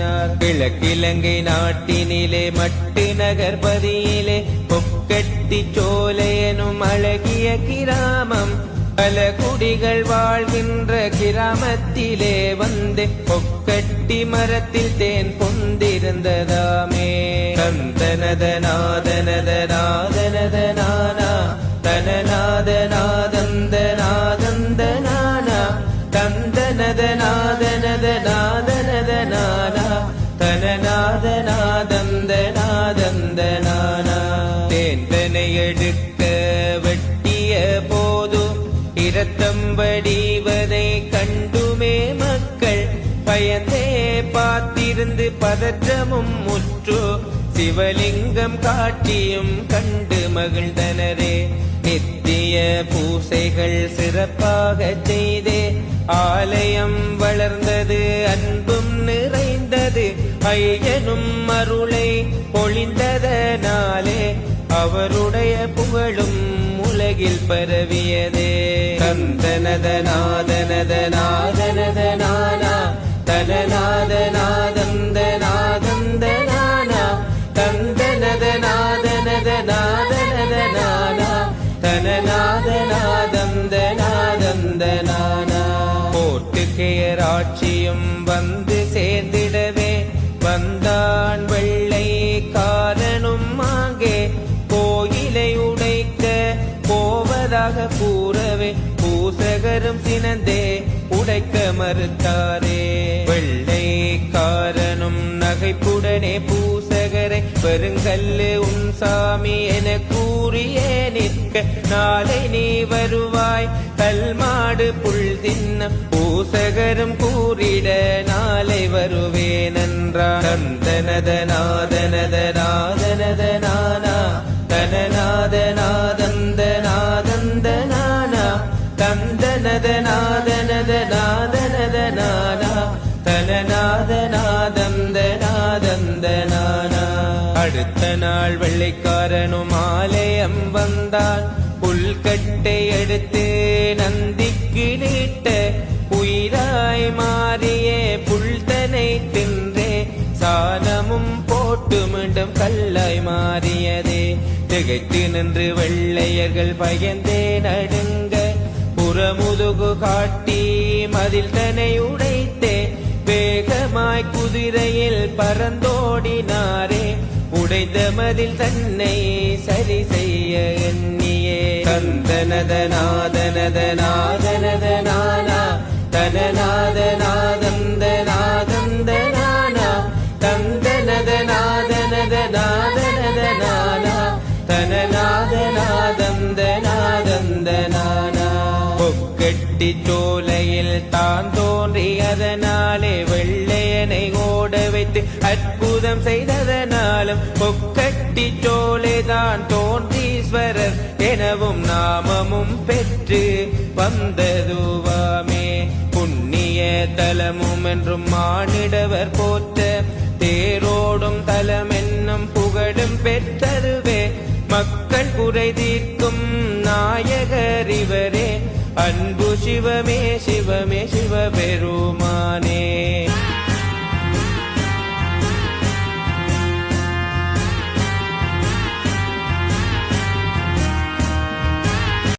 பேசினார் கிழக்கிழங்கை நாட்டினிலே மட்டு நகர்பதியிலே பொக்கட்டி சோலையனும் அழகிய கிராமம். பல குடிகள் வாழ்கின்ற கிராமத்திலே வந்து பொக்கட்டி மரத்தில் தேன் கொண்டிருந்ததாமே தந்தனத நாதனத நாதனத நானா தனநாத நாதந்த நாதந்த நானா தந்தனத நாதனத நாதனத நானா தனநாத நாதந்த நானா தேந்தனை எடுக்க வெட்டிய போது இரத்தம் வடிவதை கண்டுமே மக்கள். பயந்தே பார்த்திருந்து பதற்றமும் முற்று சிவலிங்கம் காட்டியும் கண்டு மகிழ்ந்தனரே. நித்திய பூசைகள் சிறப்பாக செய்தே. ஆலயம் வளர்ந்தது அன்பு நிறைந்தது ஐயனும் அருளை பொழிந்ததனாலே அவருடைய புகழும் உலகில் பரவியதே. கந்தனதநாதனதநாதனதனானா நாதனத நாதனத நானா தனநாத நாதந்த நாதந்த உடையாக கூறவே பூசகரும் சினந்தே உடைக்க மறுத்தாரே. வெள்ளைக்காரனும் நகைப்புடனே பூசகரை பெருங்கல்லு உன் சாமி என கூறியே நிற்க நாளை நீ வருவாய் கல்மாடு புல் தின்ன பூசகரும் கூறிட நாளை வருவேன் என்றான் தந்தனத நாள் வெள்ளைக்காரனும் ஆலயம் வந்தான் புல்கட்டை எடுத்து நந்திக்கு நீட்ட உயிராய் மாறியே புல்தனை தின்றே. சாணமும் போட்டு மீண்டும் கல்லாய் மாறியதே. திகைத்து நின்று வெள்ளையர்கள் பயந்தே நடுங்க. புறமுதுகு காட்டி மதில் தனை உடைத்தே. வேகமாய் குதிரையில் பறந்தோடினாரே. உடைந்த மதில் தன்னை சரி செய்ய எண்ணியே. கந்தனதநாதனதநாதனதனானா தனநாதநாதந்தநாதந்தநானா நாதனத கட்டி சோலையில் தான் தோன்றி அதனாலே வெள்ளையனை ஓட வைத்து அற்புதம் செய்ததனாலும் பொக்கட்டி சோலை தான் தோன்றீஸ்வரர் எனவும் நாமமும் பெற்று வந்ததுவாமே. புண்ணிய தலமும் என்றும் மானிடவர் போற்ற தேரோடும் தலம் என்னும் புகழும் பெற்றருவே மக்கள் குறை தீர்க்கும் நாயகர் அன்பு சிவமே சிவமே சிவபெருமானே.